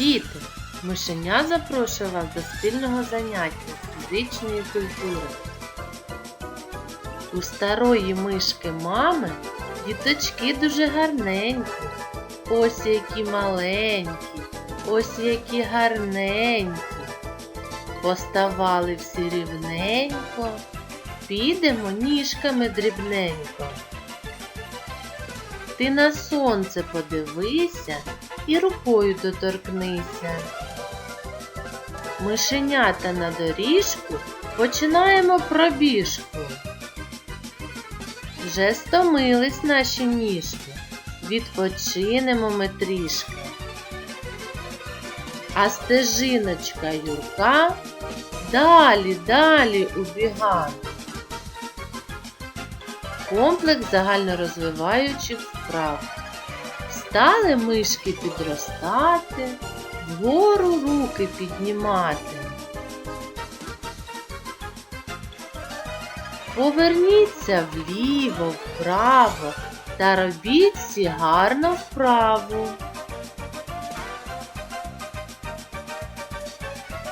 Діти, мишеня запрошує вас до спільного заняття з фізичної культури. У старої мишки мами діточки дуже гарненькі. Ось які маленькі, ось які гарненькі. Поставали всі рівненько, підемо ніжками дрібненько. Ти на сонце подивися і рукою доторкнися. Мишенята на доріжку починаємо пробіжку. Вже стомились наші ніжки, відпочинемо ми трішки. А стежиночка Юрка далі, далі убіга. Комплекс загальнорозвиваючих вправ. Стали мишки підростати, вгору руки піднімати. Поверніться вліво, вправо та робіть всі гарно вправу.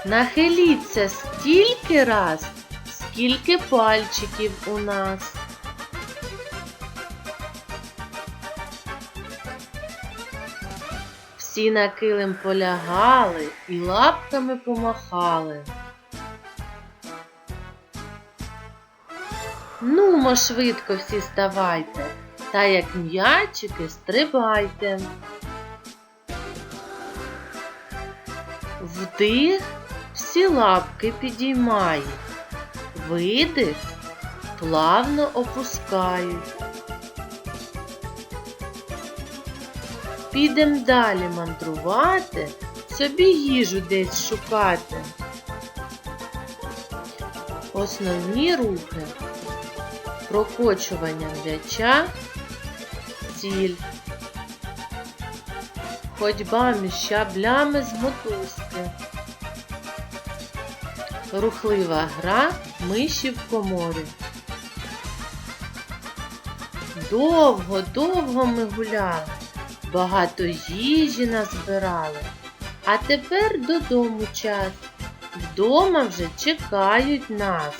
Нахиліться стільки раз, скільки пальчиків у нас. Всі на килим полягали і лапками помахали. Нумо швидко всі ставайте, та як м'ячики стрибайте. Вдих, всі лапки підіймають, видих, плавно опускають. Підем далі мандрувати, собі їжу десь шукати. Основні рухи. Прокочування м'яча, ціль. Ходьба щаблями з мотузки. Рухлива гра миші в коморі. Довго, довго ми гуляли, багато їжі назбирали. А тепер додому час. Вдома вже чекають нас.